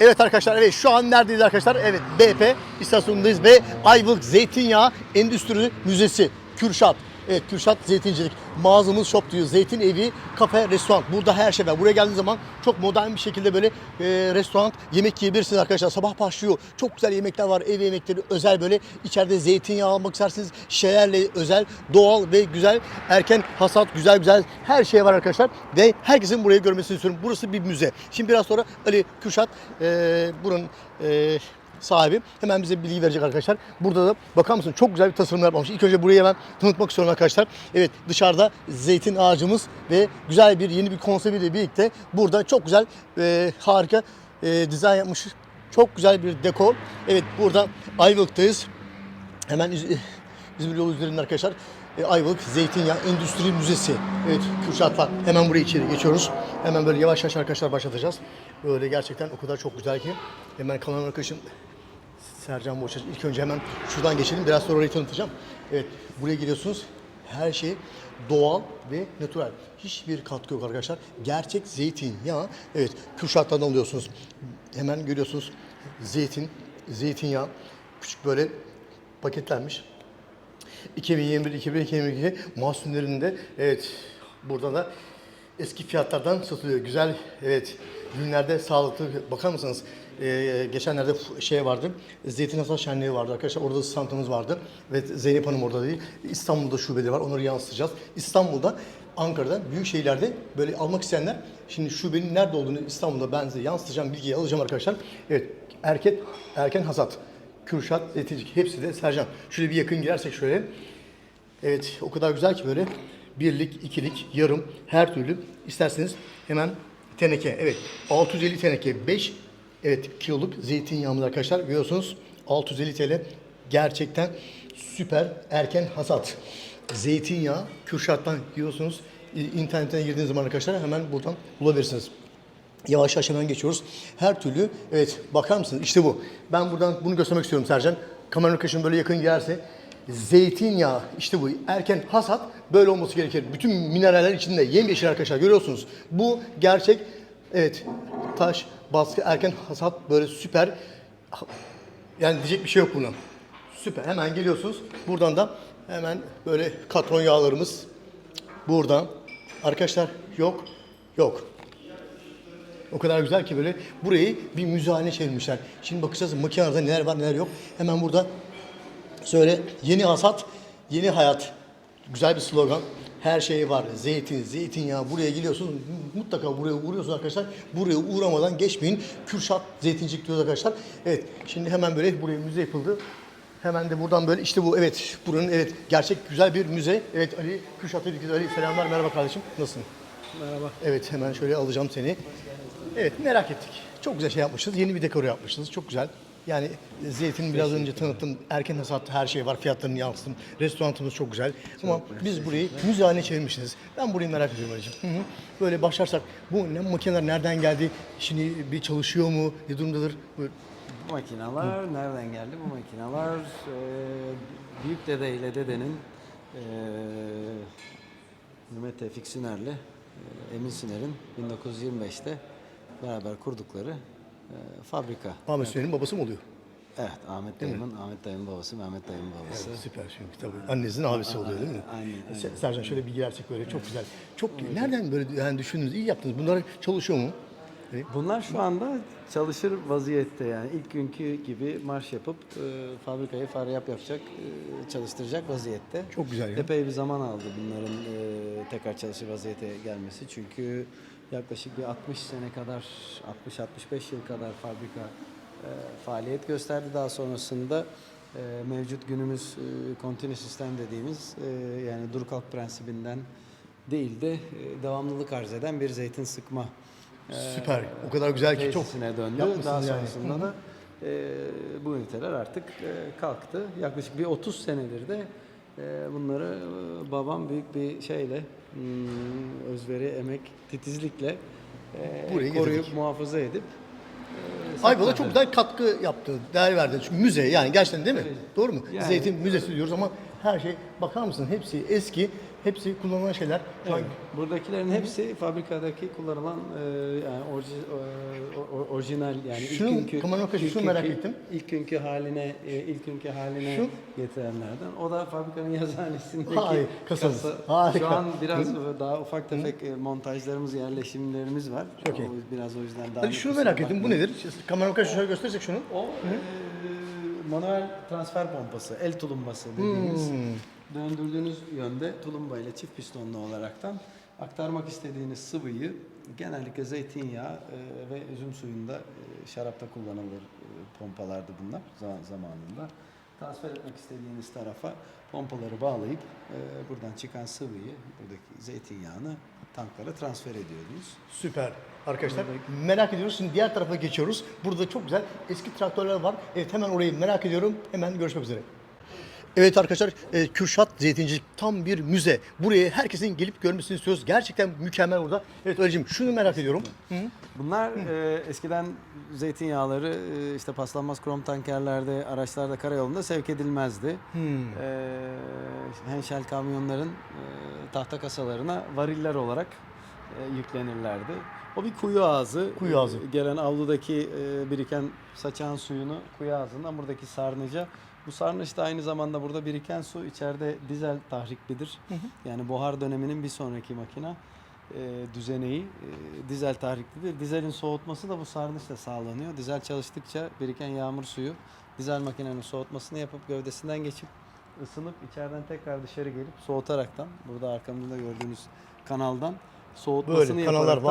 Evet arkadaşlar evet şu an neredeyiz arkadaşlar? Evet BP istasyonundayız ve Ayvalık Zeytinyağı Endüstri Müzesi Kürşat. Evet Kürşat Zeytincilik. Mağazamız shop diyor. Zeytin evi, kafe, restoran. Burada her şey var. Buraya geldiğiniz zaman çok modern bir şekilde böyle e, restoran yemek yiyebilirsiniz arkadaşlar. Sabah başlıyor. Çok güzel yemekler var. Ev yemekleri özel böyle. içeride zeytinyağı almak isterseniz şişelerle özel, doğal ve güzel. Erken hasat, güzel güzel her şey var arkadaşlar. Ve herkesin burayı görmesini istiyorum. Burası bir müze. Şimdi biraz sonra Ali Kürşat e, buranın e, sahibi hemen bize bilgi verecek arkadaşlar. Burada da bakar mısın çok güzel bir tasarım yapmış. İlk önce burayı hemen tanıtmak istiyorum arkadaşlar. Evet dışarıda zeytin ağacımız ve güzel bir yeni bir konseptiyle birlikte burada çok güzel e, harika e, dizayn yapmış. Çok güzel bir dekor. Evet burada Ayvalık'tayız. Hemen İz- İzmir yolu üzerinde arkadaşlar. E, Ayvalık Zeytinyağı Endüstri Müzesi. Evet Kürşat var. Hemen buraya içeri geçiyoruz. Hemen böyle yavaş yavaş arkadaşlar başlatacağız. Böyle gerçekten o kadar çok güzel ki. Hemen kalan arkadaşım Sercan Boşaç. İlk önce hemen şuradan geçelim. Biraz sonra orayı tanıtacağım. Evet buraya geliyorsunuz. Her şey doğal ve natürel. Hiçbir katkı yok arkadaşlar. Gerçek zeytinyağı. Evet Kürşat'tan alıyorsunuz. Hemen görüyorsunuz zeytin, zeytinyağı. Küçük böyle paketlenmiş. 2021-2022 mahsullerinde evet burada da eski fiyatlardan satılıyor. Güzel evet ürünlerde sağlıklı bakar mısınız? Ee, geçenlerde şey vardı. Zeytin Hasat Şenliği vardı arkadaşlar. Orada standımız vardı. Ve Zeynep Hanım orada değil. İstanbul'da şubeleri var. Onları yansıtacağız. İstanbul'da Ankara'da büyük şehirlerde böyle almak isteyenler şimdi şubenin nerede olduğunu İstanbul'da ben size yansıtacağım bilgiyi alacağım arkadaşlar. Evet erken erken hasat. Kürşat, Zeytincilik hepsi de Sercan. Şöyle bir yakın girersek şöyle. Evet o kadar güzel ki böyle birlik, ikilik, yarım her türlü isterseniz hemen teneke. Evet 650 teneke 5 evet kiloluk zeytinyağımız arkadaşlar görüyorsunuz 650 TL gerçekten süper erken hasat. Zeytinyağı Kürşat'tan yiyorsunuz. İnternetten girdiğiniz zaman arkadaşlar hemen buradan bulabilirsiniz. Yavaş yavaş hemen geçiyoruz. Her türlü evet bakar mısınız işte bu. Ben buradan bunu göstermek istiyorum Sercan. Kameranın kaşın böyle yakın gelirse zeytinyağı işte bu erken hasat böyle olması gerekir. Bütün mineraller içinde yemyeşil arkadaşlar görüyorsunuz. Bu gerçek evet taş baskı erken hasat böyle süper. Yani diyecek bir şey yok buna. Süper. Hemen geliyorsunuz. Buradan da hemen böyle katron yağlarımız buradan. Arkadaşlar yok yok. O kadar güzel ki böyle burayı bir müze haline çevirmişler. Şimdi bakacağız makinelerde neler var neler yok. Hemen burada söyle yeni hasat, yeni hayat. Güzel bir slogan. Her şey var. Zeytin, zeytinyağı. Buraya geliyorsunuz. Mutlaka buraya uğruyorsunuz arkadaşlar. Buraya uğramadan geçmeyin. Kürşat Zeytincilik diyoruz arkadaşlar. Evet. Şimdi hemen böyle buraya müze yapıldı. Hemen de buradan böyle işte bu evet buranın evet gerçek güzel bir müze. Evet Ali birlikte Ali selamlar merhaba kardeşim. Nasılsın? Merhaba. Evet hemen şöyle alacağım seni. Evet merak ettik. Çok güzel şey yapmışsınız. Yeni bir dekor yapmışsınız. Çok güzel. Yani zeytin biraz önce tanıttım. Erken hasat her şey var. Fiyatlarını yansıttım. Restoranımız çok güzel. Ama biz burayı müze haline çevirmişsiniz. Ben burayı merak ediyorum. Hı hı. Böyle başlarsak bu ne makineler nereden geldi? Şimdi bir çalışıyor mu? Ne durumdadır? Buyur. Bu makineler nereden geldi? Bu makineler e, büyük dede ile dedenin e, Mehmet Tevfik Siner'le e, Emin Siner'in 1925'te beraber kurdukları e, fabrika. Ahmet Süleyman'ın babası mı oluyor? Evet, Ahmet dayımın, Ahmet dayımın babası, Mehmet dayımın babası. Evet, süper çünkü tabii. Annenizin abisi oluyor değil mi? aynen, Se- Sercan şöyle bir girersek böyle çok güzel. Çok nereden böyle yani düşündünüz? İyi yaptınız. Bunlar çalışıyor mu? Bunlar şu anda çalışır vaziyette yani ilk günkü gibi marş yapıp e, fabrikayı faryap yapacak, e, çalıştıracak vaziyette. Çok güzel ya. Epey bir zaman aldı bunların e, tekrar çalışır vaziyete gelmesi. Çünkü yaklaşık bir 60 sene kadar, 60-65 yıl kadar fabrika e, faaliyet gösterdi. Daha sonrasında e, mevcut günümüz e, continue sistem dediğimiz e, yani dur kalk prensibinden değil de e, devamlılık arz eden bir zeytin sıkma Süper. O kadar güzel ki çok tesisine döndü. yapmışsınız Daha yani. sonrasında da e, bu üniteler artık e, kalktı. Yaklaşık bir 30 senedir de e, bunları e, babam büyük bir şeyle hmm, özveri, emek, titizlikle e, Buraya koruyup getirdik. muhafaza edip e, Ayvalık'a sakladı. çok güzel katkı yaptı, değer verdi. Çünkü müze yani gerçekten değil mi? Doğru mu? Yani- Zeytin müzesi diyoruz ama her şey bakar mısın hepsi eski hepsi kullanılan şeyler. Şu an Evet, Buradakilerin hepsi fabrikadaki kullanılan e, yani orji, e, o- o- orijinal yani Şunu- ilk günkü arkadaşı ilk şunu merak ettim. İlk günkü haline e, ilk günkü haline getirenlerden. O da fabrikanın yazıhanesindeki Hay, kasamız. kasa. Harika. Şu an biraz daha ufak tefek e, montajlarımız, yerleşimlerimiz var. Çok iyi. O biraz o yüzden daha Hadi şunu merak ettim. Bu nedir? Kamera arkadaşı şöyle gösterirsek şunu. O e, manuel transfer pompası, el tulumbası dediğimiz. Hmm. Döndürdüğünüz yönde tulumba ile çift pistonlu olaraktan aktarmak istediğiniz sıvıyı genellikle zeytinyağı e, ve üzüm suyunda e, şarapta kullanılır e, pompalardı bunlar za- zamanında. Transfer etmek istediğiniz tarafa pompaları bağlayıp e, buradan çıkan sıvıyı, buradaki zeytinyağını tanklara transfer ediyordunuz. Süper. Arkadaşlar merak ediyoruz. Şimdi diğer tarafa geçiyoruz. Burada çok güzel eski traktörler var. Evet hemen orayı merak ediyorum. Hemen görüşmek üzere. Evet arkadaşlar e, Kürşat Zeytincilik tam bir müze. Buraya herkesin gelip görmesini istiyoruz. Gerçekten mükemmel burada. Evet Öğrencim şunu merak ediyorum. Hı. Bunlar e, eskiden zeytinyağları e, işte paslanmaz krom tankerlerde, araçlarda, karayolunda sevk edilmezdi. Hmm. E, Henschel kamyonların e, tahta kasalarına variller olarak e, yüklenirlerdi. O bir kuyu ağzı. Kuyu ağzı. E, gelen avludaki e, biriken saçağın suyunu kuyu ağzından buradaki sarnıca bu sarnıç da aynı zamanda burada biriken su içeride dizel tahriklidir. Yani buhar döneminin bir sonraki makina e, düzeneği e, dizel tahriklidir. Dizelin soğutması da bu sarnıçla sağlanıyor. Dizel çalıştıkça biriken yağmur suyu dizel makinenin soğutmasını yapıp gövdesinden geçip ısınıp içeriden tekrar dışarı gelip soğutaraktan burada arkamızda gördüğünüz kanaldan soğutmasını Böyle kanallar,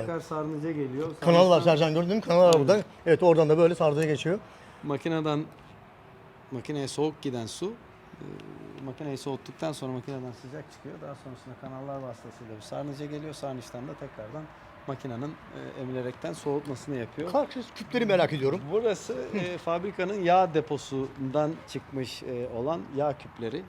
tekrar sarnıca geliyor. Sarnıçtan- Sercan gördün mü? Kanal var burada. Evet oradan da böyle sardıya geçiyor. makineden makineye soğuk giden su e, makineyi soğuttuktan sonra makineden sıcak çıkıyor. Daha sonrasında kanallar vasıtasıyla bu sarnıca geliyor. Sarnıçtan da tekrardan makinenin e, emilerekten soğutmasını yapıyor. Karşı küpleri merak ediyorum. Burası e, fabrikanın yağ deposundan çıkmış e, olan yağ küpleri.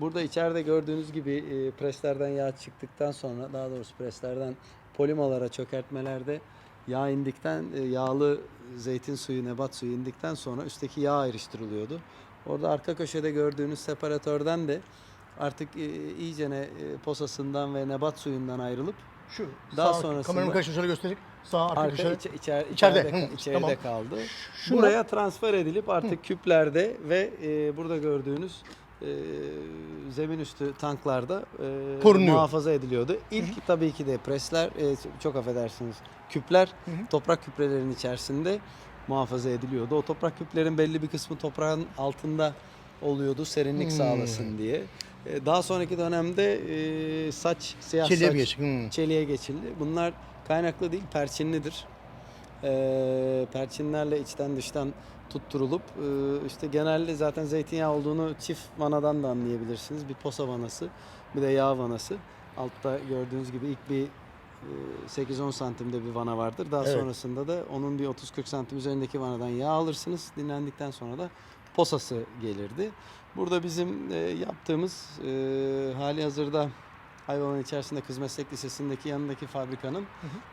Burada içeride gördüğünüz gibi e, preslerden yağ çıktıktan sonra daha doğrusu preslerden polimalara çökertmelerde yağ indikten e, yağlı zeytin suyu, nebat suyu indikten sonra üstteki yağ ayrıştırılıyordu. Orada arka köşede gördüğünüz separatörden de artık e, iyicene e, posasından ve nebat suyundan ayrılıp Şu Daha sağ, sonrasında- kameranın karşısına şöyle göstereyim. Sağ arka, Arka köşe. içe- içer- İçeride, içeride, hı, içeride tamam. kaldı. Şuna- Buraya transfer edilip artık küplerde ve e, burada gördüğünüz e, zemin üstü tanklarda e, Korunuyor. muhafaza ediliyordu. İlk tabii ki de presler, e, çok affedersiniz, küpler toprak küplerin içerisinde muhafaza ediliyordu. O toprak küplerin belli bir kısmı toprağın altında oluyordu serinlik Hmm. sağlasın diye. E, daha sonraki dönemde e, saç, siyah Çeliğe saç, geçik. Hmm. çeliğe geçildi. Bunlar kaynaklı değil, perçinlidir. Ee, perçinlerle içten dıştan tutturulup e, işte genelde zaten zeytinyağı olduğunu çift vanadan da anlayabilirsiniz. Bir posa vanası, bir de yağ vanası. Altta gördüğünüz gibi ilk bir e, 8-10 santimde bir vana vardır. Daha Evet. sonrasında da onun bir 30-40 santim üzerindeki vanadan yağ alırsınız. Dinlendikten sonra da posası gelirdi. Burada bizim e, yaptığımız e, hali hazırda Hayvanın içerisinde Kız Meslek Lisesi'ndeki yanındaki fabrikanın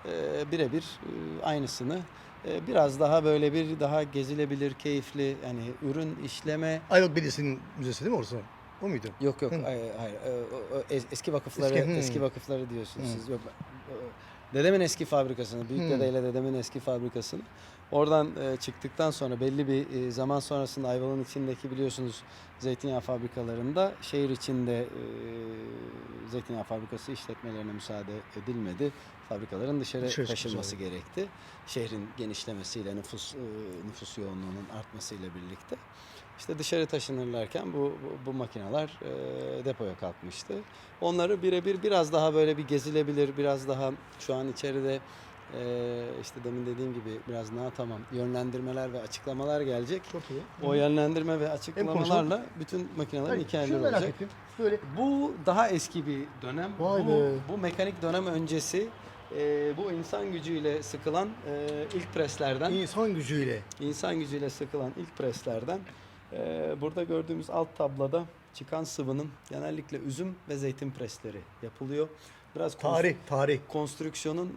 e, birebir e, aynısını e, biraz daha böyle bir daha gezilebilir, keyifli yani ürün işleme Ayvalık Belediyesi'nin müzesi değil mi orası? O muydu? Yok yok Hı. hayır, hayır. O- o es- eski vakıfları Eski, hı. eski, vakıfları diyorsunuz Hı. siz. Yok. Dedemin eski fabrikasını, büyük dedeyle dedemin eski fabrikasını. Oradan e, çıktıktan sonra belli bir e, zaman sonrasında Ayvalık'ın içindeki biliyorsunuz zeytinyağı fabrikalarında şehir içinde e, zeytinyağı fabrikası işletmelerine müsaade edilmedi. Fabrikaların dışarı, Dışarı taşınması gerekti. Şehrin genişlemesiyle nüfus e, nüfus yoğunluğunun artmasıyla birlikte. İşte dışarı taşınırlarken bu, bu, bu makineler e, depoya kalkmıştı. Onları birebir biraz daha böyle bir gezilebilir, biraz daha şu an içeride e, işte demin dediğim gibi biraz daha tamam yönlendirmeler ve açıklamalar gelecek. Çok iyi. O yönlendirme ve açıklamalarla bütün makinelerin Hayır, hikayeleri şunu merak olacak. ettim. Böyle Bu daha eski bir dönem. Vay bu, be. bu mekanik dönem öncesi e, bu insan gücüyle sıkılan e, ilk preslerden insan gücüyle. İnsan gücüyle sıkılan ilk preslerden eee, burada gördüğümüz alt tabloda çıkan sıvının genellikle üzüm ve zeytin presleri yapılıyor. Biraz Tarih, tarih. konstrüksiyonun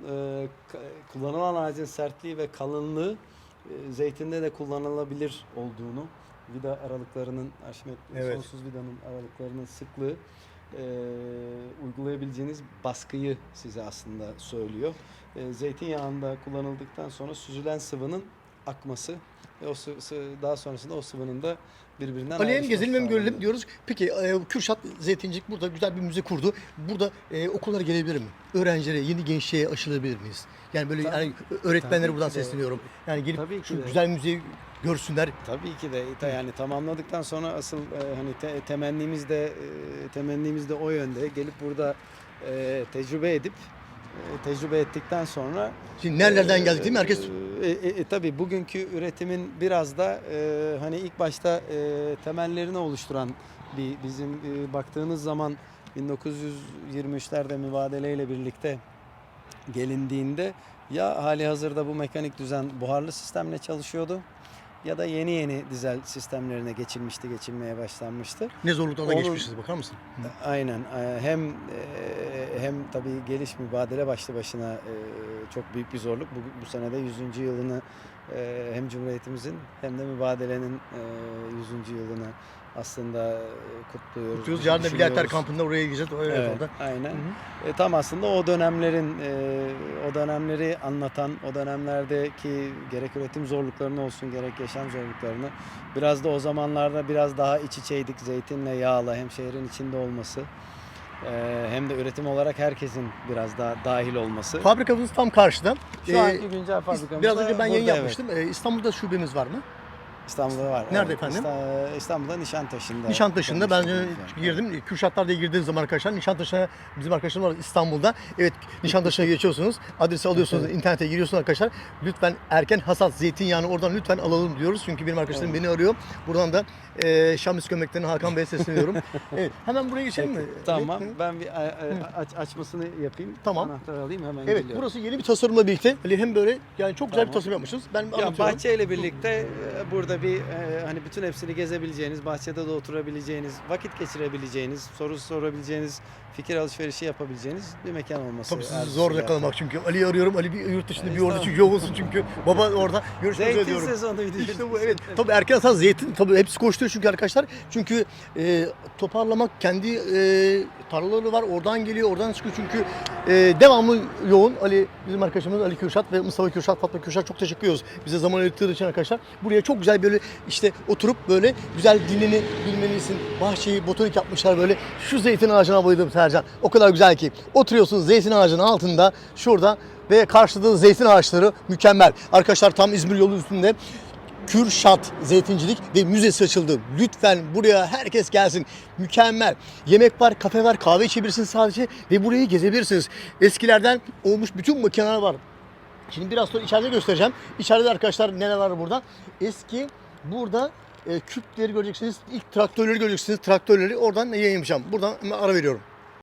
ka- kullanılan ağacın sertliği ve kalınlığı eee, zeytinde de kullanılabilir olduğunu, vida aralıklarının, Arşimet Evet. sonsuz vidanın aralıklarının sıklığı e, uygulayabileceğiniz baskıyı size aslında söylüyor. E, zeytinyağında kullanıldıktan sonra süzülen sıvının akması ve o sı- sı- daha sonrasında o sıvının da birbirinden Ali hem ayrışması gezelim hem görelim diyoruz. Peki e, Kürşat Zeytincilik burada güzel bir müze kurdu. Burada e, okullara gelebilir mi? Öğrencilere, yeni gençliğe aşılabilir miyiz? Yani böyle Tabii- yani öğretmenlere tabii buradan ki de. sesleniyorum. Yani gelip Tabii ki şu de. güzel müzeyi görsünler. Tabii ki de ta- yani tamamladıktan sonra asıl e, hani te- temennimiz de e, temennimiz de o yönde gelip burada e, tecrübe edip tecrübe ettikten sonra Şimdi nerelerden geldik değil mi? Herkes e, e, e, tabii bugünkü üretimin biraz da e, hani ilk başta e, temellerini oluşturan bir bizim e, baktığınız zaman 1923'lerde mübadeleyle birlikte gelindiğinde ya hali hazırda bu mekanik düzen buharlı sistemle çalışıyordu ya da yeni yeni dizel sistemlerine geçilmişti, geçilmeye başlanmıştı. ne zorluklarla Onun- geçmişiz bakar mısın? Aynen. Hem e, hem tabii geliş mübadele başlı başına e, çok büyük bir zorluk. Bu, bu senede 100. yılını e, hem Cumhuriyetimizin hem de mübadelenin e, 100. yılını aslında e, kutluyoruz. Kutluyoruz. Yarın da. Bilater kampında oraya gideceğiz. Evet, Evet, orada. aynen. Hı E, tam aslında o dönemlerin e, o dönemleri anlatan, o dönemlerdeki gerek üretim zorluklarını olsun gerek yaşam zorluklarını biraz da o zamanlarda biraz daha iç içeydik zeytinle yağla hem şehrin içinde olması e, hem de üretim olarak herkesin biraz daha dahil olması. Fabrikamız tam karşıda. Şu Ee, anki güncel fabrikamız Biraz önce ben yayın yapmıştım. Ee, İstanbul'da şubemiz var mı? İstanbul'da var. Nerede efendim? İsta- İstanbul'da Nişantaşı'nda. Nişantaşı'nda ben önce yani. girdim. Kürşatlar diye girdiğiniz zaman arkadaşlar Nişantaşı'na bizim arkadaşlarım var İstanbul'da. Evet Nişantaşı'na geçiyorsunuz. Adresi alıyorsunuz. internete giriyorsunuz arkadaşlar. Lütfen erken hasat zeytinyağını oradan lütfen alalım diyoruz. Çünkü benim arkadaşlarım beni arıyor. Buradan da e, Şamis Gömlek'ten Hakan Bey'e sesleniyorum. evet. Hemen buraya geçelim mi? Tamam. Evet. Ben bir a- a- aç, açmasını yapayım. Tamam. Anahtarı alayım hemen Evet, geliyorum. burası yeni bir tasarımla birlikte. Ali hem böyle yani çok güzel bir Tamam. tasarım yapmışız. Ben Ya anlatıyorum. bahçeyle birlikte e, burada bir e, hani bütün hepsini gezebileceğiniz, bahçede de oturabileceğiniz, vakit geçirebileceğiniz, soru sorabileceğiniz, fikir alışverişi yapabileceğiniz bir mekan olması. Tabii sizi zor zaten. yakalamak çünkü. Ali'yi arıyorum. Ali bir yurt dışında bir orada çünkü yoğunsun çünkü. Baba orada. Görüşmek üzere Zeytin diyorum. sezonu bir İşte bu evet. Tabii erken hasat zeytin tabii hepsi koşturuyor çünkü arkadaşlar. Çünkü e, toparlamak kendi e, tarlaları var. Oradan geliyor, oradan çıkıyor çünkü e, devamlı yoğun. Ali bizim arkadaşımız Ali Kürşat ve Mustafa Kürşat, Fatma Kürşat çok teşekkür ediyoruz. Bize zaman ayırttığı için arkadaşlar. Buraya çok güzel böyle işte oturup böyle güzel dinini bilmelisin. Bahçeyi botanik yapmışlar böyle. Şu zeytin ağacına bayıldım Sercan. O kadar güzel ki. Oturuyorsun zeytin ağacının altında şurada ve karşıda zeytin ağaçları mükemmel. Arkadaşlar tam İzmir yolu üstünde Kürşat Zeytincilik ve müzesi açıldı. Lütfen buraya herkes gelsin. Mükemmel. Yemek var, kafe var, kahve içebilirsiniz sadece ve burayı gezebilirsiniz. Eskilerden olmuş bütün makineler var. Şimdi biraz sonra içeride göstereceğim. İçeride de arkadaşlar neler var burada? Eski burada e, küpleri göreceksiniz. İlk traktörleri göreceksiniz. Traktörleri oradan yayınlayacağım. Buradan ara veriyorum.